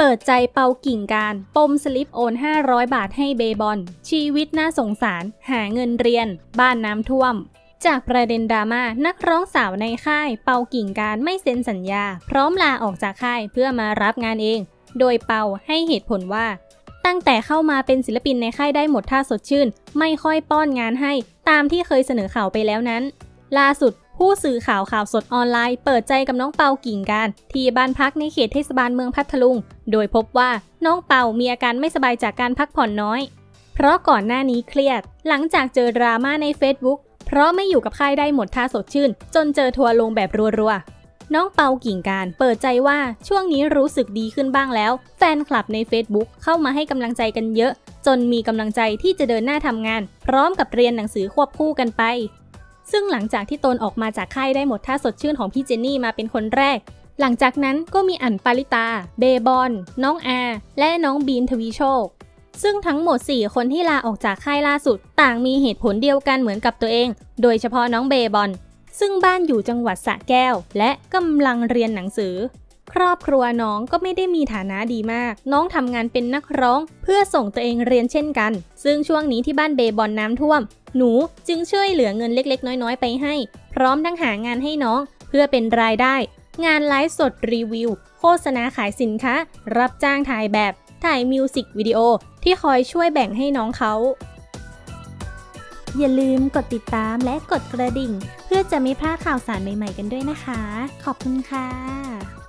เปิดใจเปากิ่งการ ปมสลิปโอน 500 บาทให้เบบอลชีวิตน่าสงสาร หาเงินเรียน บ้านน้ำท่วม จากประเด็นดราม่านักร้องสาวในค่าย เปากิ่งการไม่เซ็นสัญญา พร้อมลาออกจากค่ายเพื่อมารับงานเอง โดยเปาให้เหตุผลว่าตั้งแต่เข้ามาเป็นศิลปินในค่ายได้หมดท่าสดชื่น ไม่ค่อยป้อนงานให้ ตามที่เคยเสนอข่าวไปแล้วนั้น ล่าสุด ผู้สื่อข่าวข่าวสดออนไลน์ เปิดใจกับน้องเปากิ่งการ ที่บ้านพักในเขตเทศบาลเมืองพัทลุง โดยพบว่าน้องเปามีอาการไม่สบายจากการพักผ่อนน้อย เพราะก่อนหน้านี้เครียด หลังจากเจอดราม่าใน Facebook เพราะไม่อยู่กับค่ายได้หมดท่าสดชื่น จนเจอทัวร์ลงแบบรัวๆ น้องเปากิ่งการ เปิดใจว่าช่วงนี้รู้สึกดีขึ้นบ้างแล้ว แฟนคลับใน Facebook เข้ามาให้กำลังใจกันเยอะ จนมีกำลังใจที่จะเดินหน้าทำงาน พร้อมกับเรียนหนังสือควบคู่กันไป ซึ่งหลังจากที่ตนออกมาจากค่ายได้หมดท่าสดชื่นของพี่เจนนี่มาเป็นคนแรก หลังจากนั้นก็มีอั๋นปาริตา เบบอน น้องอา และน้องบีนทวีโชค ซึ่งทั้งหมด 4 คนที่ลาออกจากค่ายล่าสุด ต่างมีเหตุผลเดียวกันเหมือนกับตัวเอง โดยเฉพาะน้องเบบอน ซึ่งบ้านอยู่จังหวัดสระแก้ว และกำลังเรียนหนังสือ ครอบครัวน้องก็ไม่ได้มีฐานะดีมาก น้องทำงานเป็นนักร้อง เพื่อส่งตัวเองเรียนเช่นกัน ซึ่งช่วงนี้ที่บ้านเบบอนน้ำท่วม หนูจึงช่วยเหลือเงินเล็ก ๆ น้อย ๆ ไปให้ พร้อมทั้งหางานให้น้อง เพื่อเป็นรายได้ งานไลฟ์สดรีวิว โฆษณาขายสินค้า รับจ้างถ่ายแบบ ถ่ายมิวสิกวิดีโอที่คอยช่วยแบ่งให้น้องเขาอย่าลืมกดติดตามและกดกระดิ่ง เพื่อจะไม่พลาดข่าวสารใหม่ ๆ กันด้วยนะคะ ขอบคุณค่ะ